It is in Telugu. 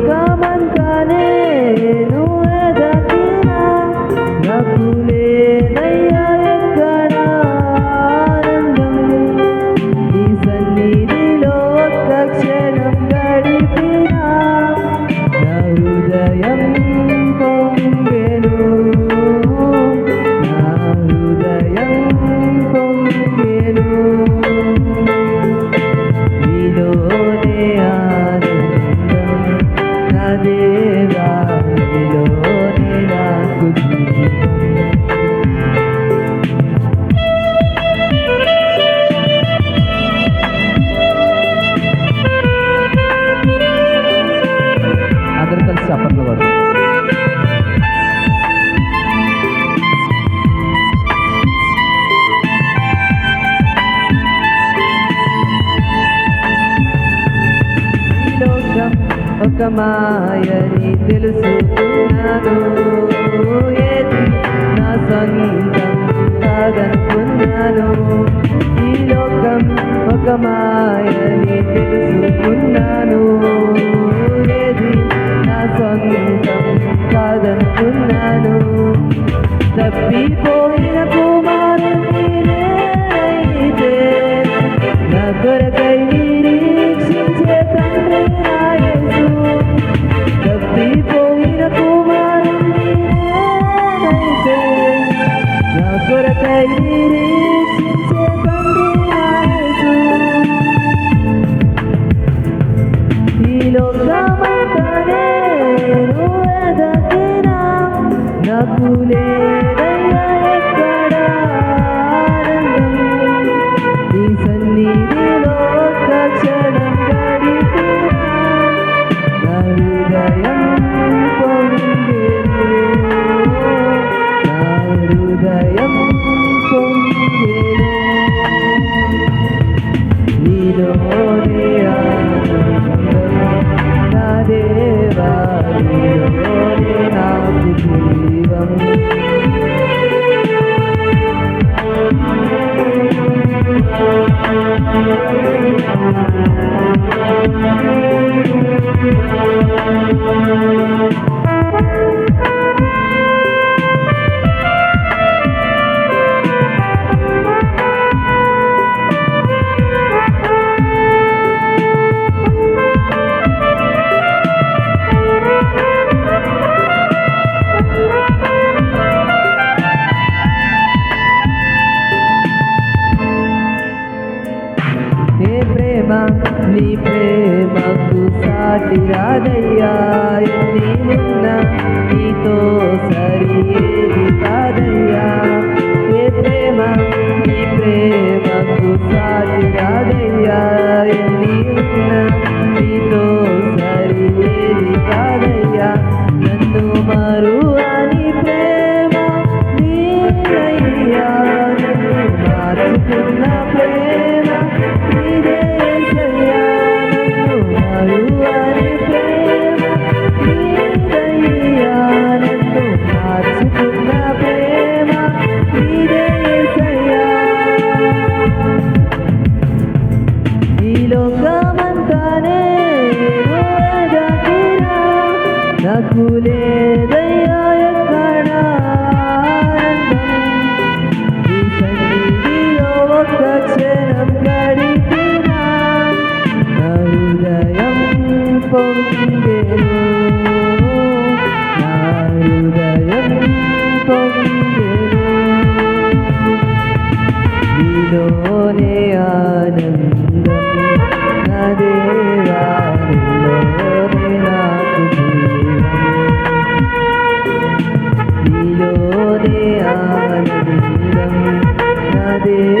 లోకమంతానే నేను ఎదగిన నాకు లేదయ్యా ఎక్కడ ఆనందం? నీ సన్నిధిలో ఒక్క క్షణం గడిపిన నా హృదయం చప్పట్లు వాడు. ఒక మాయని తెలుసుకున్నాను. ఏది నా సొంతం కాదనుకున్నాను. ఈ లోకం ఒక మాయని తెలుసుకున్నాను. ఈ లోకమంతా ఎదగినా నాకు నాకు జీవం ప్రేమ నీ ప్రేమకు సాటి రాదయ్యా. ఎన్ని నీతో ఈ లోకమంతానే ఎదగినా నాకు లేదయ్యా ఎక్కడ ఆనందం. నీ సన్నిధిలో ఒక్క క్షణం గడిపినా నా హృదయం పొంగెను de